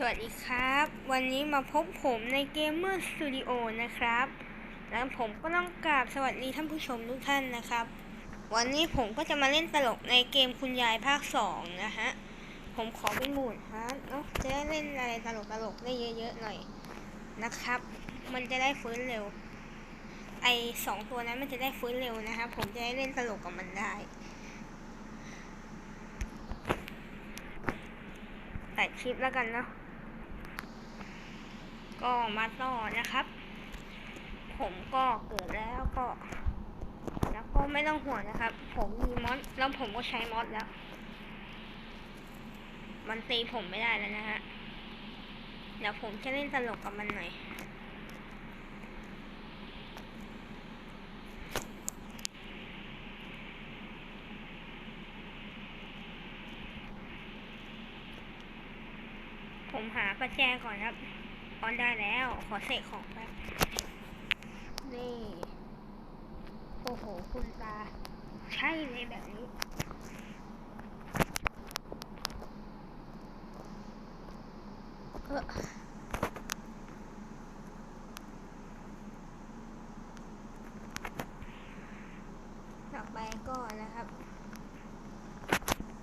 สวัสดีครับ วันนี้มาพบผมใน Gamer Studio นะครับ แล้วผมก็ต้องกราบสวัสดีท่านผู้ชมทุกท่านนะครับ วันนี้ผมก็จะมาเล่นตลกในเกมคุณยายภาค 2 นะฮะ ผมขอเป็นหมูดฮะเนาะจะได้เล่นอะไรตลกตลกได้เยอะๆหน่อยนะครับ มันจะได้ฟื้นเร็ว ไอสองตัวนั้นมันจะได้ฟื้นเร็วนะครับ ผมจะได้เล่นตลกกับมันได้ตัดคลิปแล้วกันเนาะ ก็มาต่อนะครับ ผมก็เกิดแล้วก็ แล้วก็ไม่ต้องห่วงนะครับ ผมมีมอสแล้วผมก็ใช้มอสแล้ว มันตีผมไม่ได้แล้วนะฮะเดี๋ยวผมจะเล่นตลกกับมันหน่อยผมหาประแจก่อนครับ ออนได้แล้ว ขอเสกของแป๊บนี่ โอ้โห คุณตา ใช่เลยแบบนี้ เออต่อไปก็นะครับ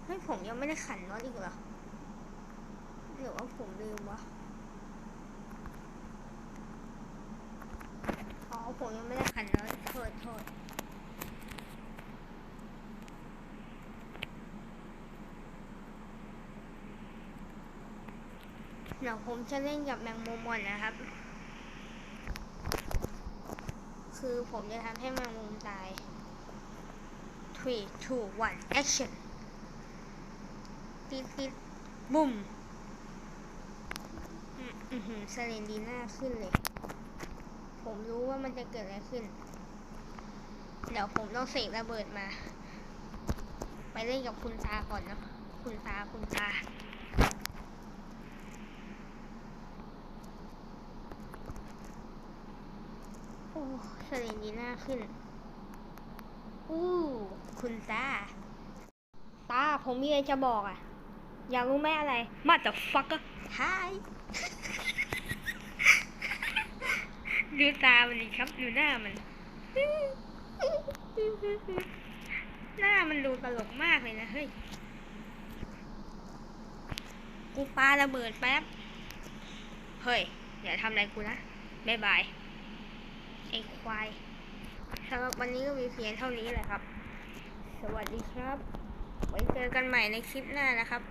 เฮ้ย ผมยังไม่ได้ขันน็อตอีกเหรอหรือว่าผมลืมวะ อ๋อ ผม ยังไม่ได้ขันน็อตโทษโทษเดี๋ยวผมจะเล่นกับแมงมุมก่อนนะครับ คือผมจะทำให้แมงมุมตาย three two one action ติดติดบุ้มอืมอือหือเซเลนดีน่าขึ้นเลย ผมรู้ว่ามันจะเกิดอะไรขึ้น เดี๋ยวผมต้องเสกระเบิดมา ไปเล่นกับคุณตาก่อนเนาะคุณตาคุณตาโอ้เซเลนดีน่าขึ้นอู้คุณตาตาผมมีอะไรจะบอกอะ อยากรู้ไหมอะไร มาจากฟักก็ Hi ดูตามันดิครับ ดูหน้ามัน หน้ามันดูตลกมากเลยนะเฮ้ย กูปาระเบิดแป๊บ เฮ้ย อย่าทำอะไรกูนะบายบาย ไอ้ควายสำหรับวันนี้ก็มีเพียงเท่านี้แหละครับ สวัสดีครับ ไว้เจอกันใหม่ในคลิปหน้านะครับ